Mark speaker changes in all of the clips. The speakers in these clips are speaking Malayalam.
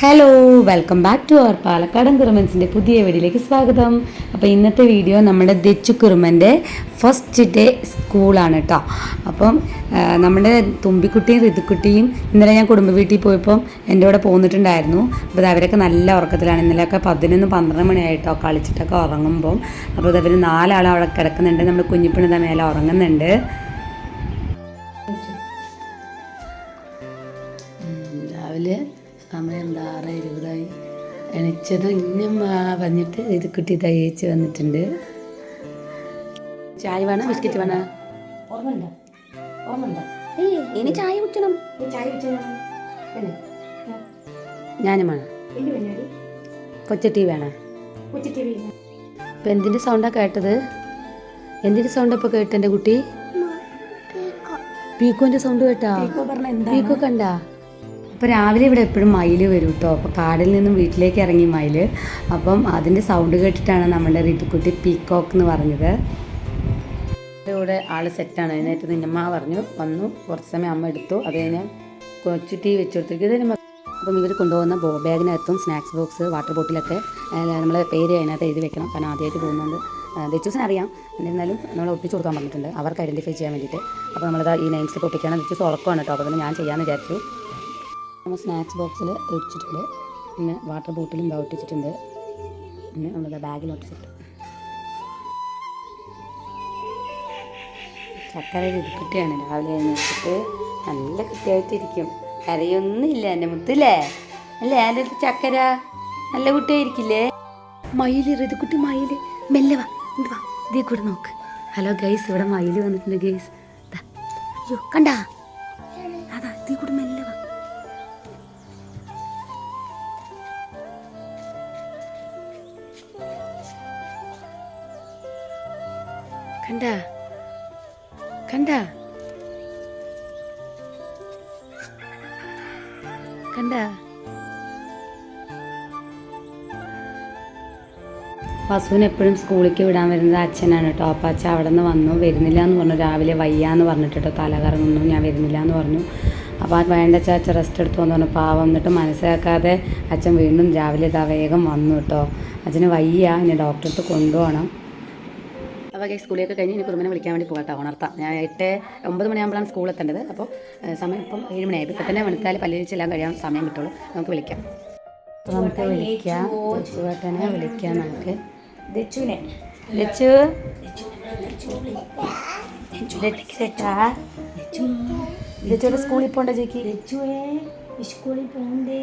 Speaker 1: Hello welcome back to our പാലക്കാടൻ കുറുമൻസിന്റെ പുതിയ വീഡിയോയിലേക്ക് സ്വാഗതം. അപ്പോൾ ഇന്നത്തെ വീഡിയോ നമ്മുടെ ദച്ചു കുറുമന്റെ ഫസ്റ്റ് ഡേ സ്കൂളാണ് കേട്ടോ അപ്പം നമ്മുടെ തുമ്പിക്കുട്ടിയും ഋതുക്കുട്ടിയും ഇന്നലെ ഞാൻ കുടുംബ വീട്ടിൽ പോയപ്പം എന്റെ കൂടെ പോന്നിട്ടുണ്ടായിരുന്നു. അപ്പോൾ അവരൊക്കെ നല്ല ഉറക്കത്തിലാണ്. ഇന്നലെയൊക്കെ പതിനൊന്ന് പന്ത്രണ്ട് മണിയായിട്ടോ കളിച്ചിട്ടൊക്കെ ഉറങ്ങുമ്പം. അപ്പോൾ അവർ നാലാളും അവിടെ കിടക്കുന്നുണ്ട്. നമ്മൾ കുഞ്ഞിപ്പിണിത മേലെ ഉറങ്ങുന്നുണ്ട്. രാവിലെ സമയം എന്താ ആറ് ഇരുപതായി എണിച്ചതും ഇന്നും വന്നിട്ട് ഇത് കുട്ടി തയ്യച്ച് വന്നിട്ടുണ്ട്. ചായ വേണം? ബിസ്ക്കറ്റ് വേണം?
Speaker 2: ഓർമ്മയുണ്ടോ? ഓർമ്മയുണ്ടോ?
Speaker 1: ഏയ് ഇനി ചായ കുടിക്കണം
Speaker 2: ചായ
Speaker 1: ഞാനും വേണം. കൊച്ചട്ടി വേണം.
Speaker 2: ഇപ്പൊ
Speaker 1: ഇപ്പം എന്തിന്റെ സൗണ്ടാണ് കേട്ടത്? എന്തിന്റെ സൗണ്ട് ഇപ്പോൾ കേട്ട എന്റെ കുട്ടി? പീക്കോന്റെ സൗണ്ട് കേട്ടാ? പീക്കോ കണ്ടാ? അപ്പോൾ രാവിലെ ഇവിടെ എപ്പോഴും മയിൽ വരും കേട്ടോ അപ്പോൾ കാടിൽ നിന്നും വീട്ടിലേക്ക് ഇറങ്ങി മയിൽ അപ്പം അതിന്റെ സൗണ്ട് കേട്ടിട്ടാണ് നമ്മളുടെ ഋതുക്കുട്ടി പീക്കോക്ക് എന്ന് പറഞ്ഞത്. ഇവിടെ ആൾ സെറ്റാണ് അതിനായിട്ട് നിന്നമ്മ പറഞ്ഞു വന്നു കുറച്ച് സമയം അമ്മ എടുത്തു. അത് കഴിഞ്ഞ് കൊച്ചു ടീ വെച്ച് കൊടുത്തിരിക്കും. അപ്പം ഇവർ കൊണ്ടുപോകുന്ന ബോ ബാഗിനകത്തും സ്നാക്സ് ബോക്സ് വാട്ടർ ബോട്ടിലൊക്കെ നമ്മൾ പേര് അതിനകത്ത് എഴുതി വെക്കണം. കാരണം ആദ്യമായിട്ട് പോകുന്നുണ്ട് ദച്ചൂസിന് അറിയാം. എന്നിരുന്നാലും നമ്മൾ ഒപ്പിച്ച് കൊടുക്കാൻ പറഞ്ഞിട്ടുണ്ട്. അവർക്ക് ഐഡന്റിഫൈ ചെയ്യാൻ വേണ്ടിയിട്ട്. അപ്പോൾ നമ്മളത് ഈ നെയിം സ്ലിപ്പ് ഒട്ടിക്കണം. ഉറക്കമാണ് കേട്ടോ അപ്പോൾ ഞാൻ ചെയ്യാമെന്ന് വിചാരിച്ചു. നമ്മൾ സ്നാക്സ് ബോക്സിൽ ഒട്ടിച്ചിട്ടുണ്ട് പിന്നെ വാട്ടർ ബോട്ടിലും ഇതാ ഒട്ടിച്ചിട്ടുണ്ട് പിന്നെ നമ്മുടെ ബാഗിൽ ഒട്ടിച്ചിട്ടുണ്ട് ചക്കര ഇരിക്കട്ടെയാണ് രാവിലെ എഴുന്നേറ്റിട്ട് നല്ല കുട്ടിയായിട്ടിരിക്കും കരയൊന്നുമില്ല എന്റെ മുത്തല്ലേ അല്ലേ? എന്റെ അടുത്ത് ചക്കര? നല്ല കുട്ടിയായിരിക്കില്ലേ? മയിൽ ഋതുക്കുട്ടി മയിൽ. മെല്ലെ വാ ഇങ്ങട് വാ. ഇതേ കൂടെ നോക്ക്. ഹലോ ഗൈസ് ഇവിടെ മയിൽ വന്നിട്ടുണ്ട് ഗൈസ്. അയ്യോ കണ്ടാ? അതാ ഇതേ കൂടെ മെല്ലെ കണ്ടാ? കണ്ടാ? വസുവിന് എപ്പോഴും സ്കൂളിലേക്ക് വിടാൻ വരുന്നത് അച്ഛനാണ് കേട്ടോ. അപ്പം അച്ഛൻ അവിടെ നിന്ന് വന്നു. വരുന്നില്ല എന്ന് പറഞ്ഞു. രാവിലെ വയ്യാന്ന് പറഞ്ഞിട്ട് കേട്ടോ. തല കറങ്ങുന്നു. ഞാൻ വരുന്നില്ല എന്ന് പറഞ്ഞു. അപ്പോൾ വേണ്ട അച്ഛൻ റെസ്റ്റ് എടുത്തു എന്ന് പറഞ്ഞു. പാവം എന്നിട്ട് മനസ്സിലാക്കാതെ അച്ഛൻ വീണ്ടും രാവിലെ ഇതാ വേഗം വന്നു കേട്ടോ. അച്ഛന് വയ്യ. ഇനി ഡോക്ടറെ അടുത്ത് കൊണ്ടുപോകണം. അപ്പോൾ ഈ സ്കൂളിലൊക്കെ കഴിഞ്ഞ് ഇനി കുറുമനെ വിളിക്കാൻ വേണ്ടി പോകട്ടെ ഉണർത്താം. ഞാൻ എട്ട് ഒമ്പത് മണിയാകുമ്പോഴാണ് സ്കൂൾ എത്തേണ്ടത്. അപ്പോൾ സമയം ഇപ്പം ഏഴ് മണിയായി. ഇപ്പം തന്നെ വിളിച്ചാൽ പല്ലിരിച്ചെല്ലാം കഴിയാൻ സമയം കിട്ടുള്ളൂ. നമുക്ക് വിളിക്കാം. നമുക്ക് വിളിക്കാം. ചേട്ടനെ വിളിക്കാം നമുക്ക്. ലച്ചു ലച്ചോടെ സ്കൂളിൽ പോകണ്ട ചേക്ക്
Speaker 2: ദച്ചുവേ സ്കൂളിൽ പോകണ്ടേ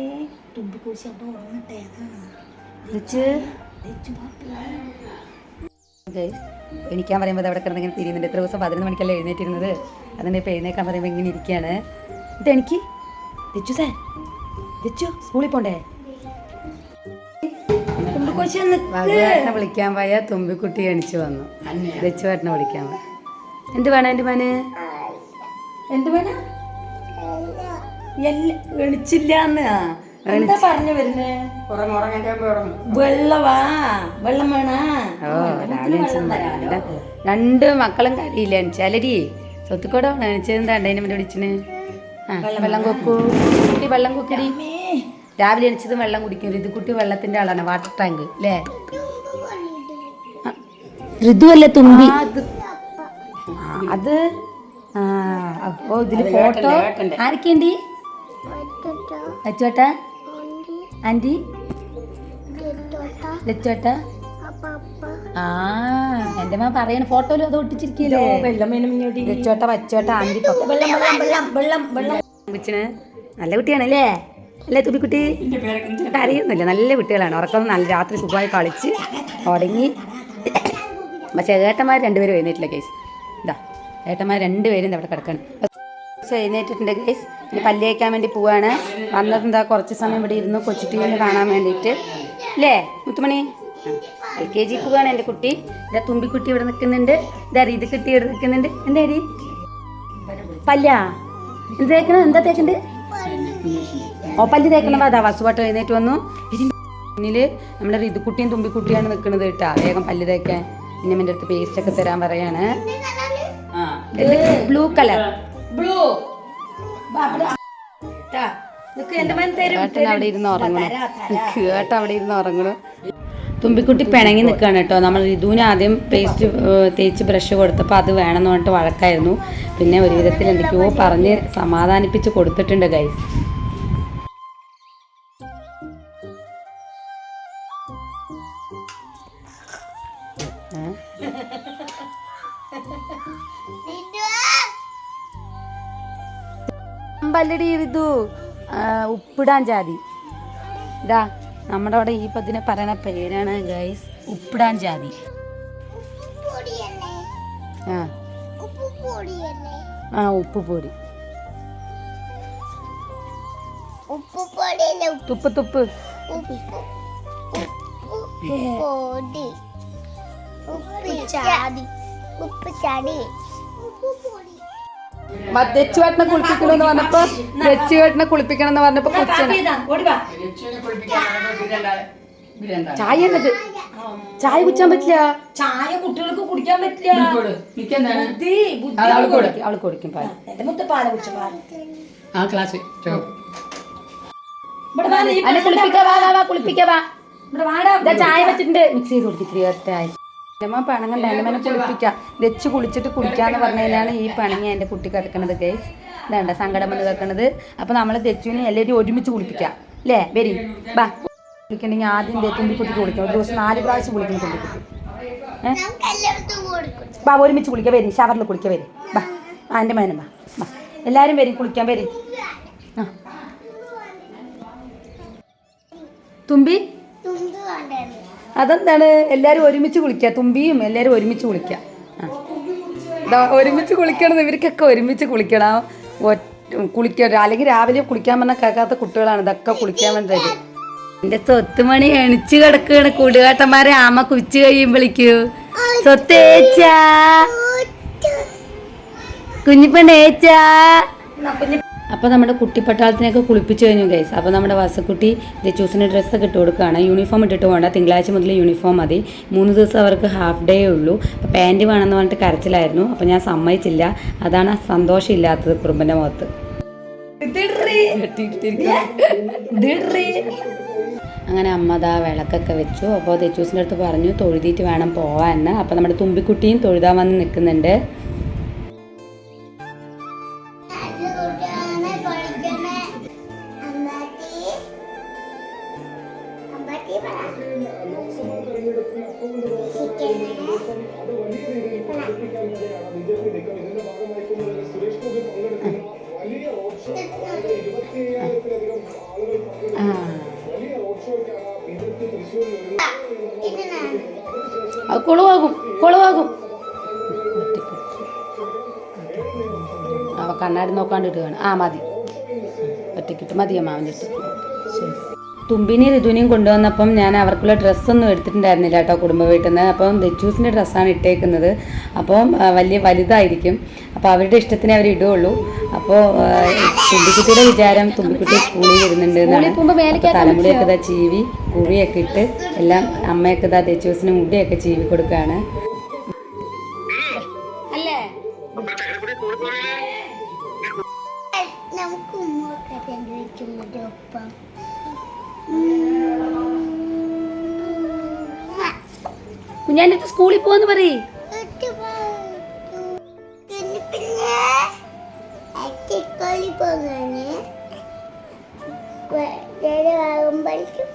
Speaker 2: തുമ്പിക്കൂശി അപ്പോൾ ഉറങ്ങട്ടെ അതാണ്.
Speaker 1: ലച്ചു
Speaker 2: ദച്ചു
Speaker 1: ഗൈസ് എണീക്കാൻ പറയുമ്പോൾ അവിടെ കിടന്ന് ഇങ്ങനെ തിരിയുന്നുണ്ട്. എത്ര ദിവസം പതിനൊന്ന് മണിക്കല്ലേ എഴുന്നേറ്റിരുന്നത്? അതിന്റെ ഇപ്പോൾ എഴുന്നേക്കാൻ പറയുമ്പോൾ ഇങ്ങനെ ഇരിക്കുകയാണ് എന്നിട്ട് എനിക്ക്. തെച്ചു സാർ. തെച്ചു സ്കൂളിൽ പോണ്ടേ? വിളിക്കാൻ പോയ തുമ്പിക്കുട്ടി എണിച്ചു വന്നു. ദച്ചുവേട്ടനെ വിളിക്കാൻ പോയ. എന്ത് വേണം എന്റെ മോന്?
Speaker 2: എന്ത് വേണം? എണിച്ചില്ലാന്ന്. എന്താ പറഞ്ഞു വരുന്നേ? വെള്ളവാ. വെള്ളം വേണാ?
Speaker 1: ഓ രാവിലെ എണീച്ചത് രണ്ട് മക്കളും കരയില്ല എണിച്ചാലടി സ്വത്തുക്കൂടെ എന്താ അതിനെ മുന്നേ വിളിച്ചിന്? ആ വെള്ളം കൊക്കൂ. കുട്ടി വെള്ളം കൊക്കടി രാവിലെ എണിച്ചതും വെള്ളം കുടിക്കും ഇത് കുട്ടി വെള്ളത്തിന്റെ ആളാണ്. വാട്ടർ ടാങ്ക് അല്ലേ
Speaker 2: ഋതുവല്ല തുമ്പി
Speaker 1: അത് അപ്പോ ഇതിൽ ഫോട്ടോ. ആരൊക്കെയുണ്ട്? ലച്ചുവേട്ട ആന്റി ലച്ചോട്ട ആ എന്റെ മാ പറയണ ഫോട്ടോയിലും അത് ഒട്ടിച്ചിരിക്കല്ലേ? ലച്ചോട്ട വച്ചോട്ട ആന്റി.
Speaker 2: വെള്ളം വെള്ളം വെള്ളം വെള്ളം
Speaker 1: നല്ല കുട്ടിയാണല്ലേ? അല്ലേ തുപ്പിക്കുട്ടി കരയൊന്നുമില്ല നല്ല കുട്ടികളാണ്. ഉറക്കം നല്ല രാത്രി സുഖമായി കളിച്ച് ഉടങ്ങി പക്ഷേ ഏട്ടന്മാർ രണ്ടുപേരും എഴുന്നേറ്റില്ല കേസ് ഇതാ ഏട്ടന്മാർ രണ്ടുപേരും ഇവിടെ അവിടെ കിടക്കാണ്. പക്ഷേ എഴുന്നേറ്റിട്ടുണ്ട് കേസ് ഇനി പല്ല് വേണ്ടി പോവാണ്. വന്നത് എന്താ കുറച്ച് സമയം ഇവിടെ ഇരുന്നു കൊച്ചു ടി വിന്ന് കാണാൻ വേണ്ടിയിട്ട്. അല്ലേ മുത്തുമണി? എൽ കെ ജി പോവാണ് എന്റെ കുട്ടി. ഇതാ തുമ്പിക്കുട്ടി ഇവിടെ നിൽക്കുന്നുണ്ട്. ഇതാ ഇത് കുട്ടി ഇവിടെ നിൽക്കുന്നുണ്ട്. എന്താ ഡി പല്ല എന്ത് തേക്കണം? എന്താ തേക്കണ്ട്? ഓ പല്ല് വാ അതാ വസുപാട്ട് എഴുന്നേറ്റ് വന്നു. പിന്നിൽ നമ്മുടെ റിതുക്കുട്ടിയും തുമ്പിക്കുട്ടിയാണ് നിൽക്കുന്നത് കേട്ടാ. വേഗം പല്ല് തേക്കാൻ. പിന്നെ എന്റെ അടുത്ത് പേസ്റ്റ് ഒക്കെ തരാൻ പറയാണ്. Blue colour.
Speaker 2: ബ്ലൂ.
Speaker 1: ഏട്ടൻ അവിടെ ഇരുന്ന് ഉറങ്ങണം. ഏട്ടൻ അവിടെ ഇരുന്ന് ഉറങ്ങണം. തുമ്പിക്കുട്ടി പിണങ്ങി നിൽക്കുകയാണ് കേട്ടോ. നമ്മൾ ഋതുവിന് ആദ്യം പേസ്റ്റ് തേച്ച് ബ്രഷ് കൊടുത്തപ്പോൾ അത് വേണമെന്ന് പറഞ്ഞിട്ട് വഴക്കായിരുന്നു. പിന്നെ ഒരു വിധത്തിൽ എന്തൊക്കെയോ പറഞ്ഞ് സമാധാനിപ്പിച്ച് കൊടുത്തിട്ടുണ്ട് ഗൈസ് അമ്പല്ലടി ഋതു ഉപ്പിടാൻ ജാതി. ഇതാ നമ്മുടെ അവിടെ ഈ പതിനെ പറയണ പേരാണ് ഗൈസ് ഉപ്പിടാൻ ജാതി. ആ. ആ ഉപ്പ് പൊടി. തുപ്പ് തുപ്പ്.
Speaker 3: ഉപ്പ് ചാടി. ഉപ്പ് ചാടി.
Speaker 1: പറഞ്ഞപ്പോ കുളിപ്പിക്കണം എന്ന് പറഞ്ഞപ്പോ കൊച്ചനെ ചായ എന്നത്? ചായ കുച്ചാൻ പറ്റില്ല?
Speaker 2: ചായ കുട്ടികൾക്ക് കുടിക്കാൻ പറ്റില്ല.
Speaker 1: കൊടുക്കും. അവൾക്ക് കൊടുക്കും. പാൽ
Speaker 2: എന്റെ മുത്ത പാല കുടിച്ച
Speaker 4: ആ ക്ലാസ്.
Speaker 2: ഇവിടെ വാ നീ
Speaker 1: കുളിപ്പിക്കാ വാ വാ. വാ കുളിപ്പിക്കാ വാ.
Speaker 2: ഇവിടെ വാടാ.
Speaker 1: ചായ വെച്ചിട്ടുണ്ട്. മിക്സ് ചെയ്ത് കൊടുത്തിട്ട് എമ്മ പണങ്ങൾ എന്റെ മേനെ കുളിപ്പിക്കാം. വെച്ച് കുളിച്ചിട്ട് കുളിക്കാന്ന് പറഞ്ഞതിലാണ് ഈ പണങ്ങി എന്റെ കുട്ടി കിടക്കണത് ഗൈസ് ഇതാണ്ട സങ്കടം വന്ന് കിടക്കണത് അപ്പോൾ നമ്മൾ തെച്ചുവിനെ എല്ലാവരും ഒരുമിച്ച് കുളിപ്പിക്കാം. അല്ലേ വരി. ബാ. കുളിക്കണമെങ്കിൽ ആദ്യം തുമ്പിക്കുട്ടിക്ക് കുളിക്കണം. ഒരു ദിവസം നാല് പ്രാവശ്യം കുളിക്കണം തുമ്പിക്കുട്ടി.
Speaker 3: എല്ലായിടത്തും
Speaker 1: ബാ ഒരുമിച്ച് കുളിക്കാം. വരും. ഷവറിൽ കുളിക്കാം. വരും. ബാ. ആ എന്റെ മേനം ബാ. ബാ. എല്ലാവരും വരും. കുളിക്കാൻ വരും. ആ. തുമ്പി.
Speaker 3: തുമ്പ് വേണ്ടായിരുന്നു
Speaker 1: അതെന്താണ്? എല്ലാവരും ഒരുമിച്ച് കുളിക്കുക തുമ്പിയും എല്ലാവരും ഒരുമിച്ച് കുളിക്കുക ആ. ഒരുമിച്ച് കുളിക്കണം. ഇവർക്കൊക്കെ ഒരുമിച്ച് കുളിക്കണം. കുളിക്ക കുളിക്കുക അല്ലെങ്കിൽ രാവിലെ കുളിക്കാൻ പറഞ്ഞാൽ കേൾക്കാത്ത കുട്ടികളാണ്. ഇതൊക്കെ കുളിക്കാൻ വേണ്ടത് സ്വത്ത് സ്വത്തുമണി എണിച്ചു കിടക്കുകയാണ്. കൂടുകാട്ടന്മാരെ ആമ കുച്ച് കഴിയുമ്പോഴേക്കൂ സ്വത്തേച്ചാ കുഞ്ഞിപ്പണേച്ചാ അപ്പോൾ നമ്മുടെ കുട്ടിപ്പട്ടാളത്തിനൊക്കെ കുളിപ്പിച്ച് കഴിഞ്ഞു ഗൈസ് അപ്പോൾ നമ്മുടെ വസക്കുട്ടി ചൂസിന്റെ ഡ്രസ്സൊക്കെ ഇട്ട് കൊടുക്കുകയാണ്. യൂണിഫോം ഇട്ടിട്ട് പോകണ്ട. തിങ്കളാഴ്ച മുതൽ യൂണിഫോം മതി. മൂന്ന് ദിവസം അവർക്ക് ഹാഫ് ഡേ ഉള്ളൂ. അപ്പോൾ പാന്റ് വേണമെന്ന് പറഞ്ഞിട്ട് കരച്ചിലായിരുന്നു. അപ്പോൾ ഞാൻ സമ്മതിച്ചില്ല. അതാണ് സന്തോഷമില്ലാത്തത് കുറുമ്പന്റെ മുഖത്ത്. അങ്ങനെ അമ്മ ദാ വിളക്കൊക്കെ വെച്ചു. അപ്പോൾ തെച്ചൂസിന്റെ അടുത്ത് പറഞ്ഞു തൊഴുതിയിട്ട് വേണം പോവാൻ അപ്പോൾ നമ്മുടെ തുമ്പിക്കുട്ടിയും തൊഴുതാൻ വന്ന് നിൽക്കുന്നുണ്ട്. കുളവാകും കുളവാകും. അവ കണ്ണാടി നോക്കാണ്ട് ഇടുകയാണ് ആ മതി. ഒറ്റക്കിട്ട് മതി അമ്മാവന്റെ ശരി. തുമ്പിനെയും ഋതുവിനെയും കൊണ്ടുവന്നപ്പം ഞാൻ അവർക്കുള്ള ഡ്രസ്സൊന്നും എടുത്തിട്ടുണ്ടായിരുന്നില്ല കേട്ടോ കുടുംബ വീട്ടിൽ നിന്ന്. അപ്പം ദച്ചൂസിന്റെ ഡ്രസ്സാണ് ഇട്ടേക്കുന്നത്. അപ്പം വലിയ വലുതായിരിക്കും. അപ്പോൾ അവരുടെ ഇഷ്ടത്തിന് അവർ ഇടുകയുള്ളൂ. അപ്പോൾ തുമ്പിക്കുട്ടിയുടെ വിചാരം തുമ്പിക്കുട്ടി സ്കൂളിൽ വരുന്നുണ്ട് എന്നാണ്. തലമുടിയൊക്കെ ഇതാ ചീവി കുഴിയൊക്കെ ഇട്ട് എല്ലാം അമ്മയൊക്കെ ഇതാ ദച്ചൂസിന് മുടിയൊക്കെ ചീവി കൊടുക്കുകയാണ്.
Speaker 3: നമുക്ക് വെക്കുന്നത് ഒപ്പം.
Speaker 1: കുഞ്ഞാന്റെ അടുത്ത് സ്കൂളിൽ പോവാന്ന് പറയേ.
Speaker 3: അച്ഛക്കളി പോകാന് ആകുമ്പോഴേക്കും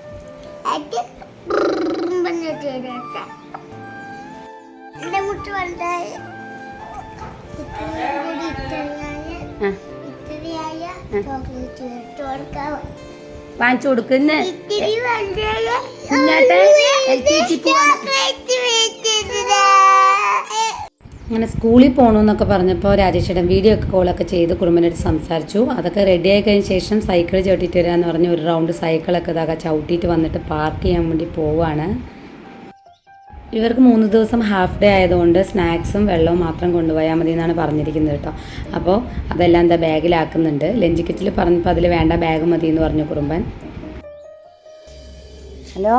Speaker 3: എന്റെ മുട്ട് വലുതായ ഇത്രയായ ചോക്ലേറ്റ് കൊടുക്കാൻ
Speaker 1: വാങ്ങിച്ചു കൊടുക്കുന്ന. അങ്ങനെ സ്കൂളിൽ പോകണമെന്നൊക്കെ പറഞ്ഞപ്പോൾ രാജേഷേട്ടൻ വീഡിയോ ഒക്കെ കോളൊക്കെ ചെയ്ത് കുടുംബനായിട്ട് സംസാരിച്ചു. അതൊക്കെ റെഡി ആയി കഴിഞ്ഞ ശേഷം സൈക്കിൾ ചവിട്ടിയിട്ട് വരാമെന്ന് പറഞ്ഞ് ഒരു റൗണ്ട് സൈക്കിളൊക്കെ ഇതാ ചവിട്ടിയിട്ട് വന്നിട്ട് പാർക്ക് ചെയ്യാൻ വേണ്ടി പോവാണ്. ഇവർക്ക് മൂന്ന് ദിവസം ഹാഫ് ഡേ ആയതുകൊണ്ട് സ്നാക്സും വെള്ളവും മാത്രം കൊണ്ടുപോയാൽ മതി എന്നാണ് പറഞ്ഞിരിക്കുന്നത് കേട്ടോ. അപ്പോൾ അതെല്ലാം എന്താ ബാഗിലാക്കുന്നുണ്ട്. ലഞ്ച് കിറ്റിൽ പറഞ്ഞപ്പോൾ അതിൽ വേണ്ട ബാഗ് മതി എന്ന് പറഞ്ഞു കുറുമ്പൻ. ഹലോ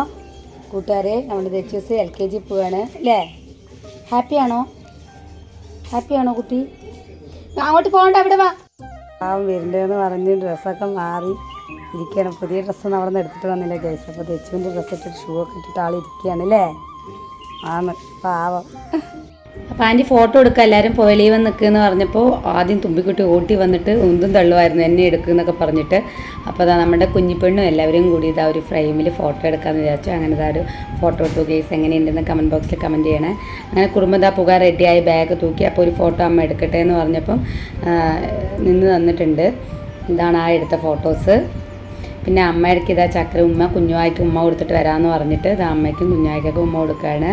Speaker 1: കൂട്ടുകാരെ നമ്മൾ ദച്ചൂസ് എൽ കെ ജി പോവാണ് അല്ലേ? ഹാപ്പിയാണോ ഹാപ്പിയാണോ കുട്ടി? അങ്ങോട്ട് പോകണ്ട അവിടെ വാ. പാവം വരുന്നുണ്ടെന്ന് പറഞ്ഞ് ഡ്രസ്സൊക്കെ മാറി ഇരിക്കുകയാണ്. പുതിയ ഡ്രസ്സൊന്നും അവിടെ നിന്ന് എടുത്തിട്ട് വന്നില്ല. ഗൈസ് അപ്പോൾ ദച്ചുവിന്റെ ഡ്രസ്സ് ഇട്ടിട്ട് ഷൂ ഒക്കെ ഇട്ടിട്ട് ആൾ ഇരിക്കുകയാണ് അല്ലേ? ആന്ന് പാവം. അപ്പോൾ ഫോട്ടോ എടുക്കുക എല്ലാവരും പുഴലീവ് നിൽക്കുമെന്ന് പറഞ്ഞപ്പോൾ ആദ്യം തുമ്പിക്കുട്ടി ഓട്ടി വന്നിട്ട് ഉന്തും തള്ളുമായിരുന്നു എന്നെ എടുക്കുമെന്നൊക്കെ പറഞ്ഞിട്ട്. അപ്പോൾ അതാ നമ്മുടെ കുഞ്ഞിപ്പെണ്ണും എല്ലാവരും കൂടി ഇതാ ഒരു ഫ്രെയിമിൽ ഫോട്ടോ എടുക്കാമെന്ന് വിചാരിച്ചു. അങ്ങനെ ഇതാ ഒരു ഫോട്ടോ എടുത്തു കേസ് എങ്ങനെയുണ്ടെന്ന് കമന്റ് ബോക്സിൽ കമന്റ് ചെയ്യണേ. അങ്ങനെ കുടുംബം ഇതാ പുക റെഡിയായി ബാഗ് തൂക്കി അപ്പോൾ ഒരു ഫോട്ടോ അമ്മ എടുക്കട്ടെ എന്ന് പറഞ്ഞപ്പം നിന്ന് തന്നിട്ടുണ്ട്. ഇതാണ് ആ എടുത്ത ഫോട്ടോസ് പിന്നെ അമ്മയുടെ ഇതാ ചക്കര ഉമ്മ കുഞ്ഞുവായ്ക്ക് ഉമ്മ കൊടുത്തിട്ട് വരാമെന്ന് പറഞ്ഞിട്ട് ഇത് അമ്മയ്ക്കും കുഞ്ഞുവായ്ക്കൊക്കെ ഉമ്മ കൊടുക്കുകയാണ്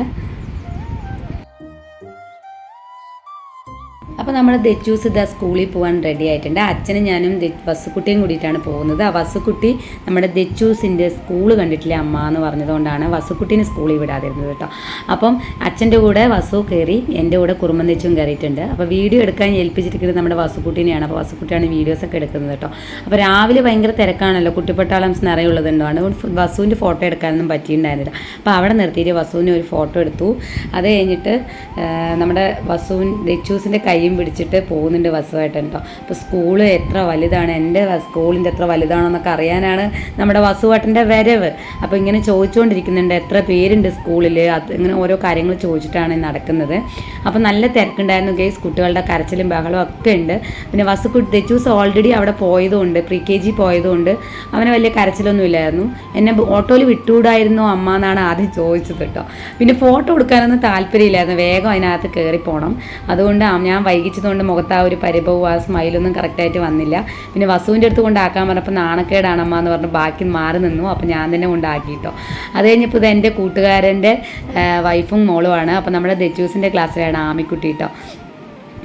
Speaker 1: അപ്പോൾ നമ്മൾ ദച്ചൂസ് ഇതാ സ്കൂളിൽ പോകാൻ റെഡി ആയിട്ടുണ്ട്. അച്ഛനും ഞാനും വസുക്കുട്ടിയും കൂടിയിട്ടാണ് പോകുന്നത്. ആ വസുക്കുട്ടി നമ്മുടെ ദച്ചൂസിന്റെ സ്കൂൾ കണ്ടിട്ടില്ല അമ്മ എന്ന് പറഞ്ഞതുകൊണ്ടാണ് വസുക്കുട്ടീനെ സ്കൂളിൽ വിടാതിരുന്നത് കേട്ടോ. അപ്പം അച്ഛന്റെ കൂടെ വസു കയറി എന്റെ കൂടെ കുറുമ്പം തെച്ചും കയറിയിട്ടുണ്ട്. അപ്പോൾ വീഡിയോ എടുക്കാൻ ഏൽപ്പിച്ചിരിക്കുന്നത് നമ്മുടെ വസുക്കുട്ടീനെയാണ്. അപ്പോൾ വസുക്കുട്ടിയാണ് വീഡിയോസൊക്കെ എടുക്കുന്നത് കേട്ടോ. അപ്പോൾ രാവിലെ ഭയങ്കര തിരക്കാണല്ലോ. കുട്ടിപ്പട്ടാളംസ് നിറയുള്ളതുണ്ടോ അതുകൊണ്ട് വസുവിന്റെ ഫോട്ടോ എടുക്കാനൊന്നും പറ്റിയിട്ടുണ്ടായിരുന്നില്ല. അപ്പോൾ അവിടെ നിർത്തിയിട്ട് വസുവിന് ഒരു ഫോട്ടോ എടുത്തു. അത് കഴിഞ്ഞിട്ട് നമ്മുടെ വസുവിൻ ദച്ചൂസിന്റെ കൈയും പിടിച്ചിട്ട് പോകുന്നുണ്ട് വസുവായിട്ട് കേട്ടോ. അപ്പോൾ സ്കൂൾ എത്ര വലുതാണ് എന്റെ സ്കൂളിന്റെ എത്ര വലുതാണോ എന്നൊക്കെ അറിയാനാണ് നമ്മുടെ വസുവാട്ടന്റെ വരവ്. അപ്പോൾ ഇങ്ങനെ ചോദിച്ചുകൊണ്ടിരിക്കുന്നുണ്ട് എത്ര പേരുണ്ട് സ്കൂളിൽ അത് ഇങ്ങനെ ഓരോ കാര്യങ്ങൾ ചോദിച്ചിട്ടാണ് നടക്കുന്നത്. അപ്പോൾ നല്ല തിരക്കുണ്ടായിരുന്നു ഗെയ്സ് കുട്ടികളുടെ കരച്ചിലും ബഹളവും ഒക്കെ ഉണ്ട്. പിന്നെ വസുക്കുട്ടി ദച്ചൂസ് ഓൾറെഡി അവിടെ പോയതുകൊണ്ട് പ്രീ കെ ജി പോയതുകൊണ്ട് അവന് വലിയ കരച്ചിലൊന്നും ഇല്ലായിരുന്നു. എന്നെ ഓട്ടോയിൽ വിട്ടുകൂടായിരുന്നോ അമ്മ എന്നാണ് ആദ്യം ചോദിച്ചത് കേട്ടോ. പിന്നെ ഫോട്ടോ എടുക്കാനൊന്നും താല്പര്യമില്ലായിരുന്നു വേഗം അതിനകത്ത് കയറി പോകണം അതുകൊണ്ട് ഞാൻ ഞാൻ വൈകിച്ചതുകൊണ്ട് മുഖത്ത് ആ ഒരു പരിഭവം ആ സ്മൈലൊന്നും കറക്റ്റായിട്ട് വന്നില്ല. പിന്നെ വസുവിന്റെ അടുത്ത് കൊണ്ടാക്കാൻ പറഞ്ഞപ്പോൾ നാണക്കേടാണ് എന്ന് പറഞ്ഞ് ബാക്കി മാറി നിന്നു. അപ്പോൾ ഞാൻ തന്നെ കൊണ്ടാക്കി കേട്ടോ അത് കഴിഞ്ഞപ്പോൾ ഇത് എന്റെ കൂട്ടുകാരന്റെ വൈഫും മോളുമാണ്. അപ്പോൾ നമ്മുടെ ദജൂസിന്റെ ക്ലാസ്സിലാണ് ആമിക്കുട്ടി കേട്ടോ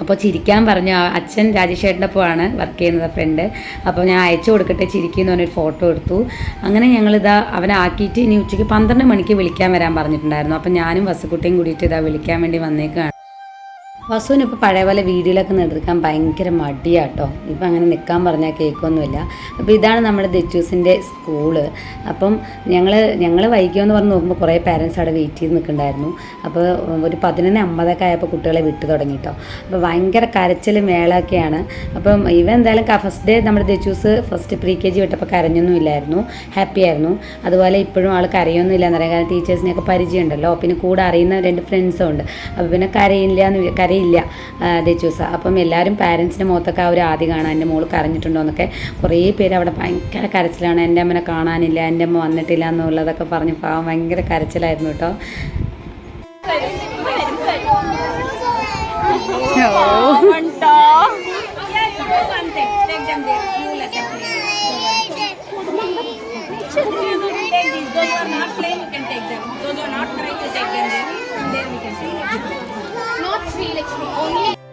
Speaker 1: അപ്പോൾ ചിരിക്കാൻ പറഞ്ഞു. അച്ഛൻ രാജേഷേട്ടന്റെ ഒപ്പമാണ് വർക്ക് ചെയ്യുന്നത് ഫ്രണ്ട്. അപ്പോൾ ഞാൻ അയച്ചു കൊടുക്കട്ടെ ചിരിക്കുന്നു പറഞ്ഞൊരു ഫോട്ടോ എടുത്തു. അങ്ങനെ ഞങ്ങളിതാ അവനെ ആക്കിയിട്ട് ഇനി ഉച്ചയ്ക്ക് പന്ത്രണ്ട് മണിക്ക് വിളിക്കാൻ വരാൻ പറഞ്ഞിട്ടുണ്ടായിരുന്നു. അപ്പോൾ ഞാനും വസുക്കുട്ടിയും കൂടിയിട്ട് ഇതാ വിളിക്കാൻ വേണ്ടി വന്നേക്കാണ്. വസുവിന് ഇപ്പോൾ പഴയ പോലെ വീഡിയോയിലൊക്കെ നിന്നെടുക്കാൻ ഭയങ്കര മടിയാട്ടോ. ഇപ്പം അങ്ങനെ നിൽക്കാൻ പറഞ്ഞാൽ കേൾക്കൊന്നുമില്ല അപ്പോൾ ഇതാണ് നമ്മുടെ ദച്ചൂസിന്റെ സ്കൂൾ. അപ്പം ഞങ്ങൾ ഞങ്ങൾ വൈകിയെന്ന് പറഞ്ഞ് നോക്കുമ്പോൾ കുറേ പാരൻസ് അവിടെ വെയിറ്റ് ചെയ്ത് നിൽക്കുന്നുണ്ടായിരുന്നു. അപ്പോൾ ഒരു പതിനൊന്ന് അമ്പതൊക്കെ ആയപ്പോൾ കുട്ടികളെ വിട്ടു തുടങ്ങി കേട്ടോ അപ്പോൾ ഭയങ്കര കരച്ചിലും മേളൊക്കെയാണ് അപ്പം ഇവ എന്തായാലും ഫസ്റ്റ് ഡേ നമ്മുടെ ദച്ചൂസ് ഫസ്റ്റ് പ്രീ കെ ജി വിട്ടപ്പോൾ കരഞ്ഞൊന്നും ഇല്ലായിരുന്നു. ഹാപ്പി ആയിരുന്നു. അതുപോലെ ഇപ്പോഴും ആൾ കരയൊന്നും ഇല്ല എന്നറിയാം കാരണം ടീച്ചേഴ്സിനെയൊക്കെ പരിചയമുണ്ടല്ലോ. പിന്നെ കൂടെ അറിയുന്ന രണ്ട് ഫ്രണ്ട്സും ഉണ്ട്. അപ്പോൾ പിന്നെ കരയില്ല എന്ന് വി- കരയില്ല ദേച്ചൂസ അപ്പം എല്ലാവരും പാരൻസിന്റെ മുഖത്തൊക്കെ ആ ഒരു ആദ്യം കാണാൻ എന്റെ മോൾ കരഞ്ഞിട്ടുണ്ടോ എന്നൊക്കെ കുറേ പേര് അവിടെ ഭയങ്കര കരച്ചിലാണ്. എന്റെ അമ്മനെ കാണാനില്ല എന്റെ അമ്മ വന്നിട്ടില്ല എന്നുള്ളതൊക്കെ പറഞ്ഞ് പാവം ഭയങ്കര കരച്ചിലായിരുന്നു കേട്ടോ.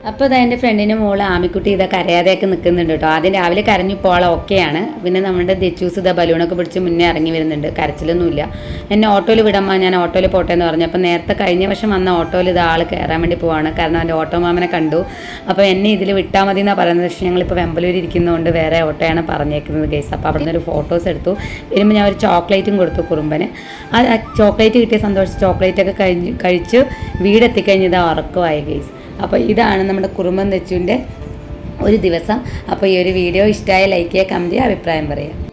Speaker 1: അപ്പോൾ ഇതാ എന്റെ ഫ്രണ്ടിന്റെ മോൾ ആമിക്കുട്ടി ഇതാ കരയാതെയൊക്കെ നിൽക്കുന്നുണ്ട് കേട്ടോ. ആദ്യം രാവിലെ കരഞ്ഞു പോള ഓക്കെയാണ് പിന്നെ നമ്മുടെ ദച്ചൂസ് ഇതാ ബലൂണൊക്കെ പിടിച്ച് മുന്നേ ഇറങ്ങി വരുന്നുണ്ട്. കരച്ചിലൊന്നുമില്ല. എന്നെ ഓട്ടോയിൽ വിടമ്മ ഞാൻ ഓട്ടോയിൽ പോട്ടെ എന്ന് പറഞ്ഞു. അപ്പോൾ നേരത്തെ കഴിഞ്ഞ വർഷം വന്ന ഓട്ടോയിൽ ഇത് ആൾ കയറാൻ വേണ്ടി പോവാണ്. കാരണം എന്റെ ഓട്ടോ മാമനെ കണ്ടു. അപ്പോൾ എന്നെ ഇതിൽ വിട്ടാൽ മതി എന്നാണ് പറയുന്നത്. പക്ഷേ ഞങ്ങളിപ്പോൾ വെമ്പലൂർ ഇരിക്കുന്നതുകൊണ്ട് വേറെ ഓട്ടോയാണ് പറഞ്ഞേക്കുന്നത് കേസ് അപ്പോൾ അവിടെ ഒരു ഫോട്ടോസ് എടുത്തു. വരുമ്പോൾ ഞാൻ ഒരു ചോക്ലേറ്റും കൊടുത്തു കുറുമ്പന്. ആ ചോക്ലേറ്റ് കിട്ടിയ സന്തോഷിച്ച് ചോക്ലേറ്റൊക്കെ കഴിഞ്ഞ് കഴിച്ച് വീടെത്തിക്കഴിഞ്ഞത് ഉറക്കമായി കേസ് അപ്പോൾ ഇതാണ് നമ്മുടെ കുറുമ്പൻ തെച്ചുവിന്റെ ഒരു ദിവസം. അപ്പോൾ ഈ ഒരു വീഡിയോ ഇഷ്ടമായ ലൈക്ക് ചെയ്യുക കമന്റ് ചെയ്യുക അഭിപ്രായം പറയുക.